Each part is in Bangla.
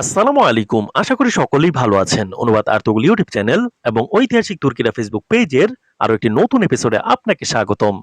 আসসালামু আলাইকুম। আশা করি সকলেই ভালো আছেন। অনুবাদ আর্তগুল ইউটিউব চ্যানেল এবং ঐতিহাসিক তুর্কিরা ফেসবুক পেজের আরও একটি নতুন এপিসোডে আপনাকে স্বাগতম।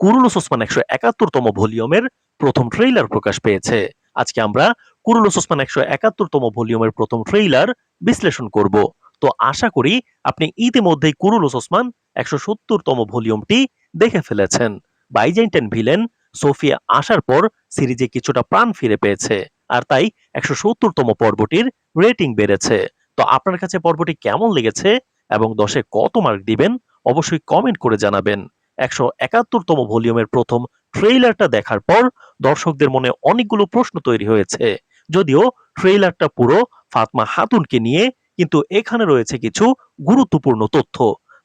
কুরুলুস ওসমান একশো একাত্তরতম ভলিউমের প্রথম ট্রেইলার প্রকাশ পেয়েছে। আজকে আমরা কুরুলুস ওসমান একশো একাত্তরতম ভলিউমের প্রথম ট্রেইলার বিশ্লেষণ করব। তো আশা করি আপনি ইতিমধ্যেই কুরুলুস ওসমান একশো সত্তরতম ভলিউমটি দেখে ফেলেছেন। বাইজেন্টাইন ভিলেন সোফিয়া আসার পর সিরিজে কিছুটা প্রাণ ফিরে পেয়েছে। আর তাই একশো সত্তরতম পর্বটির রেটিং বেড়েছে। তো আপনার কাছে পর্বটি কেমন লেগেছে এবং দশে কত মার্ক দিবেন অবশ্যই কমেন্ট করে জানাবেন। একশো একাত্তরতম ভলিউমের প্রথম ট্রেইলারটা দেখার পর দর্শকদের মনে অনেকগুলো প্রশ্ন তৈরি হয়েছে। যদিও ট্রেইলারটা পুরো ফাতমা হাতুনকে নিয়ে কিন্তু এখানে রয়েছে কিছু গুরুত্বপূর্ণ তথ্য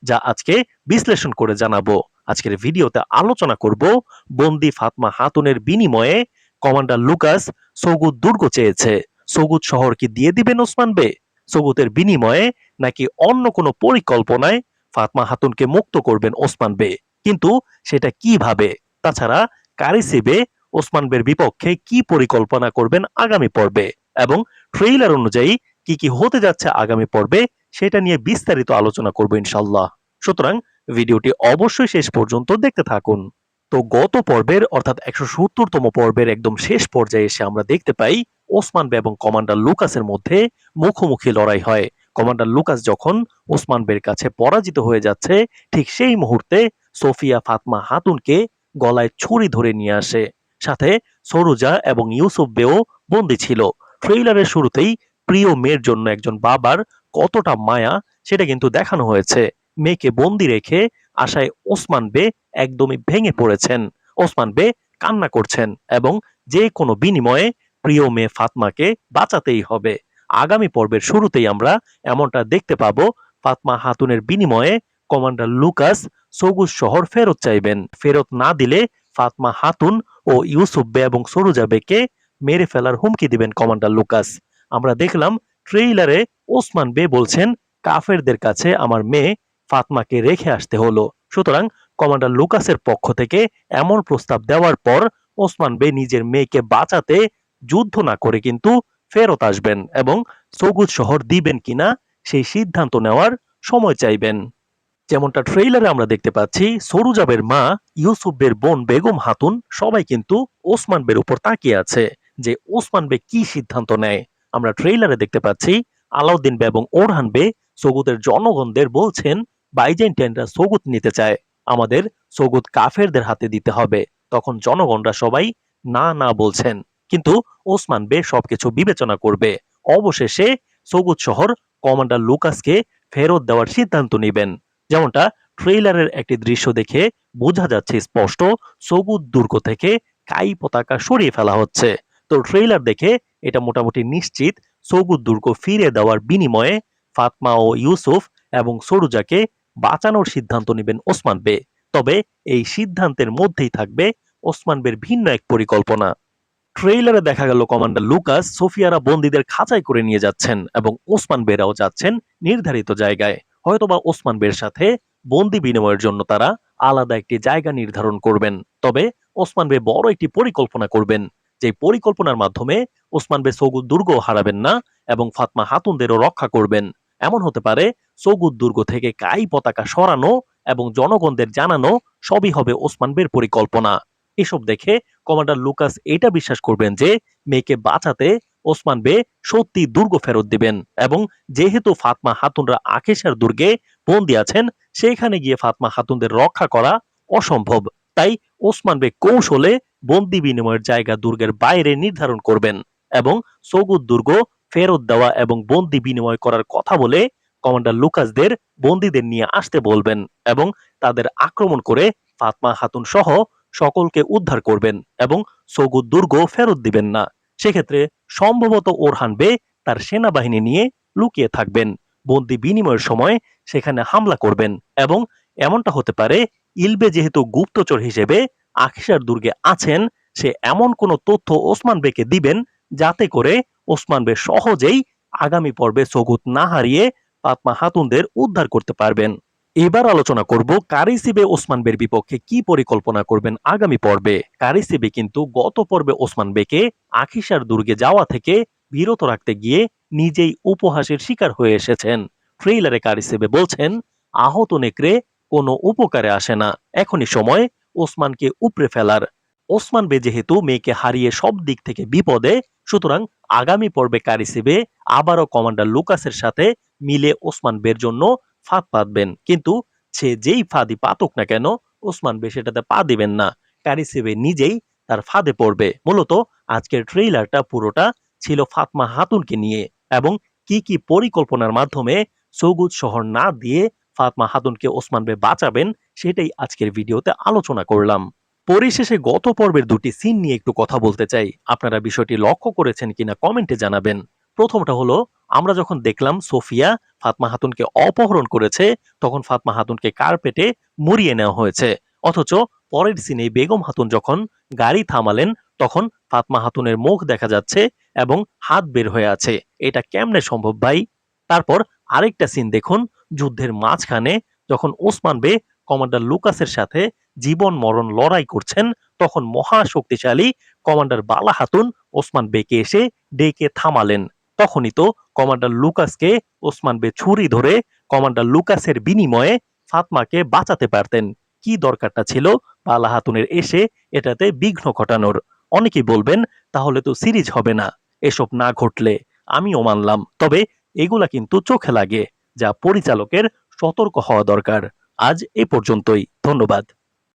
যা আজকে বিশ্লেষণ করে জানাব। আজকের ভিডিওতে আলোচনা করব বন্দি ফাতমা হাতুনের বিনিময়ে কমান্ডার লুকাস সৌগুদ দুর্গ চেয়েছে। সৌগুদ শহর কি দিয়ে দিবেন ওসমান বে? সৌগুতের বিনিময়ে নাকি অন্য কোনো পরিকল্পনায় ফাতমা হাতুনকে মুক্ত করবেন ওসমান বে? কিন্তু সেটা কীভাবে তাছাড়া কারিসিবে ওসমান বের বিপক্ষে কি পরিকল্পনা করবেন আগামী পর্বে? এবং ট্রেইলার অনুযায়ী কি কি হতে যাচ্ছে আগামী পর্বে সেটা নিয়ে বিস্তারিত আলোচনা করব ইনশাল্লাহ সুতরাং ভিডিওটি অবশ্যই শেষ পর্যন্ত দেখতে থাকুন। তো গত পর্বের অর্থাৎ একশো সত্তরতম পর্বের একদম শেষ পর্যায়ে এসে আমরা দেখতে পাই ওসমান বে এবং কমান্ডার লুকাসের মধ্যে মুখোমুখি লড়াই হয়। কমান্ডার লুকাস যখন ওসমান বের কাছে পরাজিত হয়ে যাচ্ছে, ঠিক সেই মুহূর্তে সোফিয়া ফাতমা হাতুনকে গলায় ছুরি ধরে নিয়ে আসে। সাথে সরুজা এবং ইউসুফ বেও বন্দি ছিল। ট্রেইলারের শুরুতেই প্রিয় মেয়ের জন্য একজন বাবার কতটা মায়া সেটা কিন্তু দেখানো হয়েছে। মেয়েকে বন্দি রেখে আশায় ওসমান বে একদমই ভেঙে পড়েছেন। ওসমান বে কান্না করছেন এবং যে কোনো বিনিময়ে প্রিয় মেয়ে ফাতমাকে বাঁচাতেই হবে। আগামী পর্বের শুরুতেই আমরা এমনটা দেখতে পাবো, ফাতমা হাতুনের বিনিময়ে কমান্ডার লুকাস সবুজ শহর ফেরত চাইবেন। ফেরত না দিলে ফাতমা হাতুন ও ইউসুফ বে এবং সরুজা বেকে মেরে ফেলার হুমকি দিবেন কমান্ডার লুকাস। আমরা দেখলাম ট্রেইলারে ওসমান বে বলছেন, কাফেরদের কাছে আমার মেয়ে ফাতমাকে রেখে আসতে হলো। সুতরাং কমান্ডার লুকাসের পক্ষ থেকে এমন প্রস্তাব দেওয়ার পর ওসমান বে নিজের মেয়েকে বাঁচাতে যুদ্ধ না করে কিন্তু ফেরত আসবেন এবং সৌগুদ শহর দিবেন কিনা সেই সিদ্ধান্ত নেওয়ার সময় চাইবেন। যেমনটা ট্রেইলারে আমরা দেখতে পাচ্ছি, সরুজাবের মা ইউসুফের বোন বেগম হাতুন সবাই কিন্তু ওসমান বের উপর তাকিয়ে আছে যে ওসমান বে কি সিদ্ধান্ত নেয়। আমরা ট্রেইলারে দেখতে পাচ্ছি, আলাউদ্দিন বে এবং ওরহান বে সৌগুদের জনগণদের বলছেন বাইজেন্টাইনরা সৌগুত নিতে চায়, আমাদের সৌগুত কাফেরদের হাতে দিতে হবে। তখন জনগণরা সবাই না না বলছেন। কিন্তু ওসমান বে সবকিছু বিবেচনা করবে। অবশেষে সৌগুত শহর কমান্ডার লুকাসকে ফেরত দেওয়ার সিদ্ধান্ত নেবেন। যেমনটা ট্রেইলারের একটি দৃশ্য দেখে বোঝা যাচ্ছে স্পষ্ট, সৌগুত দুর্গ থেকে কাই পতাকা সরিয়ে ফেলা হচ্ছে। তো ট্রেইলার দেখে এটা মোটামুটি নিশ্চিত, সৌগুত দুর্গ ফিরে দেওয়ার বিনিময়ে ফাতমা ও ইউসুফ এবং সরুজাকে বাঁচানোর সিদ্ধান্ত নেবেন ওসমান বে। তবে এই সিদ্ধান্তের মধ্যেই থাকবে ওসমান বের ভিন্ন এক পরিকল্পনা। ট্রেইলারে দেখা গেল কমান্ডার লুকাস সোফিয়ারা বন্দীদের খাঁচাই করে নিয়ে যাচ্ছেন এবং ওসমান বেরাও যাচ্ছেন নির্ধারিত জায়গায়। হয়তোবা ওসমান বের সাথে বন্দি বিনিময়ের জন্য তারা আলাদা একটি জায়গা নির্ধারণ করবেন। তবে ওসমান বে বড় একটি পরিকল্পনা করবেন। যে পরিকল্পনার মাধ্যমে ওসমান বে সৌগুদ দুর্গ হারাবেন না এবং ফাতমা হাতুনদেরও রক্ষা করবেন। এমন হতে পারে সৌগুদ দুর্গ থেকে কাই পতাকা সরানো এবং জনগণদের জানানো সবই হবে ওসমান বের পরিকল্পনা। এসব দেখে কমান্ডার লুকাস এটা বিশ্বাস করবেন যে মেয়েকে বাঁচাতে ওসমান বে সত্যি দুর্গ ফেরত দিবেন এবং যেহেতু ফাতমা হাতুনরা আকেশার দুর্গে বন্দি আছেন, সেখানে গিয়ে ফাতমা হাতুনদের রক্ষা করা অসম্ভব। তাই ওসমান বে কৌশলে বন্দি বিনিময়ের জায়গা দুর্গের বাইরে নির্ধারণ করবেন এবং সৌগুদ দুর্গ ফেরত দেওয়া এবং বন্দি বিনিময় করার কথা বলে কমান্ডার লুকাসদের বন্দীদের নিয়ে আসতে বলবেন এবং তাদের আক্রমণ করে ফাতমা হাতুন সহ সকলকে উদ্ধার করবেন এবং সৌগুদ দুর্গ ফেরত দিবেন না। সেক্ষেত্রে সম্ভবত ওরহান বে তার সেনাবাহিনী নিয়ে লুকিয়ে থাকবেন। বন্দি বিনিময়ের সময় সেখানে হামলা করবেন এবং এমনটা হতে পারে ইলবে যেহেতু গুপ্তচর হিসেবে আখিসার দুর্গে আছেন, সে এমন কোনো তথ্য ওসমান বেকে দিবেন যাতে করে ওসমান বে সহজেই আগামী পর্বে সগুত না হারিয়ে ফাতমা হাতুনদের উদ্ধার করতে পারবেন। এবার আলোচনা করব কারিসিবে ওসমান বের বিপক্ষে কি পরিকল্পনা করবেন আগামী পর্বে। কারিসিবে কিন্তু গত পর্বে ওসমান বেকে আখিসার দুর্গে যাওয়া থেকে বিরত রাখতে গিয়ে নিজেই উপহাসের শিকার হয়ে এসেছেন। ট্রেইলারে কারিসেবে বলছেন, আহত নেকড়ে কোনো উপকারে আসে না। এখনই সময় ওসমানকে উপড়ে ফেলার। ওসমান বে যেহেতু মেয়েকে হারিয়ে সব দিক থেকে বিপদে, সুতরাং আগামী পর্বে কারিসেবে আবারও কমান্ডার লুকাসের সাথে মিলে ওসমান বের জন্য ফাঁদ পাতবেন কিন্তু সে যেই ফাঁদই পাতুক না কেন, ওসমান বে সেটাতে পা দিবেন না। কারিসেবে নিজেই তার ফাঁদে পড়বে। মূলত আজকের ট্রেইলারটা পুরোটা ছিল ফাতমা হাতুনকে নিয়ে এবং কি কি পরিকল্পনার মাধ্যমে সৌগুদ শহর না দিয়ে ফাতমা হাতুনকে ওসমান বে বাঁচাবেন, সেটাই আজকের ভিডিওতে আলোচনা করলাম। পরিশেষে গত পর্বের দুটি সিন নিয়ে একটু কথা বলতে চাই। আপনারা বিষয়টি লক্ষ্য করেছেন কিনা কমেন্টে জানাবেন। প্রথমটা হলো, আমরা যখন দেখলাম সোফিয়া ফাতমা হাতুনকে অপহরণ করেছে, তখন ফাতমা হাতুনকে কার্পেটে মুড়িয়ে নেওয়া হয়েছে। অথচ পরের সিনে বেগম হাতুন যখন গাড়ি থামালেন, তখন ফাতমা হাতুনের মুখ দেখা যাচ্ছে এবং হাত বের হয়ে আছে। এটা কেমনে সম্ভব ভাই? তারপর আরেকটা সিন দেখুন, যুদ্ধের মাঝখানে যখন ওসমান বে, কমান্ডার লুকাসের সাথে জীবন মরণ লড়াই করছেন, তখন মহা শক্তিশালী কমান্ডার বালা হাতুন ওসমান বেকে এসে ডেকে থামালেন। তখনই তো কমান্ডার লুকাসকে ওসমান বে ছুরি ধরে কমান্ডার লুকাসের বিনিময়ে ফাতমাকে বাঁচাতে পারতেন। কি দরকারটা ছিল? বালা হাতুনের এসে এটাতে বিঘ্ন ঘটানোর। অনেকেই বলবেন, তাহলে তো সিরিজ হবে না। এসব না ঘটলে আমিও মানলাম। তবে এগুলা কিন্তু চোখে লাগে, যা পরিচালকের সতর্ক হওয়া দরকার। আজ এ পর্যন্তই। ধন্যবাদ।